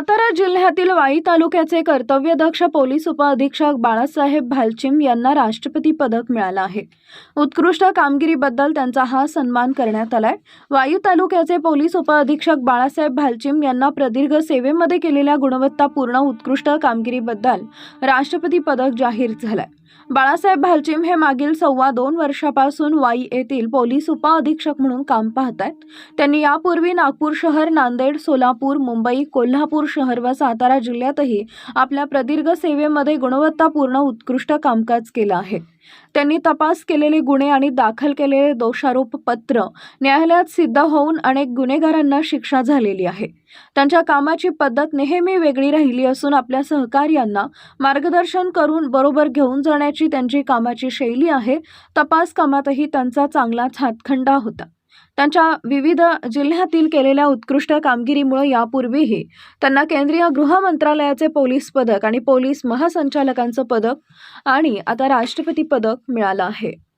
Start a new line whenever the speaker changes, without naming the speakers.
सातारा जिल्ह्यातील वाई तालुक्याचे कर्तव्यदक्ष पोलीस उपअधीक्षक बाळासाहेब भालचिम यांना राष्ट्रपती पदक मिळालं आहे. उत्कृष्ट कामगिरीबद्दल त्यांचा हा सन्मान करण्यात आलाय. वायू तालुक्याचे पोलीस उपअधीक्षक बाळासाहेब भालचिम यांना प्रदीर्घ सेवेमध्ये केलेल्या गुणवत्तापूर्ण उत्कृष्ट कामगिरीबद्दल राष्ट्रपती पदक जाहीर झालंय. बाळासाहेब भालचिम हे मागील सव्वा दोन वर्षापासून वाई येथील पोलीस उपअधीक्षक म्हणून काम पाहत आहेत त्यांनी यापूर्वी नागपूर शहर नांदेड सोलापूर मुंबई कोल्हापूर शहर व सातारा जिल्ह्यातही आपल्या प्रदीर्घ सेवेमध्ये गुणवत्तापूर्ण उत्कृष्ट कामकाज केलं आहे. त्यांनी तपास केलेले गुन्हे आणि दाखल केलेले दोषारोप पत्र न्यायालयात सिद्ध होऊन अनेक गुन्हेगारांना शिक्षा झालेली आहे. त्यांच्या कामाची पद्धत नेहमी वेगळी राहिली असून आपल्या सहकार्यांना मार्गदर्शन करून बरोबर घेऊन जाण्याची त्यांची कामाची शैली आहे. तपास कामातही त्यांचा चांगलाच हातखंडा होता. त्यांच्या विविध जिल्ह्यातील केलेल्या उत्कृष्ट कामगिरीमुळे यापूर्वीही त्यांना केंद्रीय गृह मंत्रालयाचे पोलीस पदक आणि पोलीस महासंचालकांचं पदक आणि आता राष्ट्रपती पदक मिळालं आहे.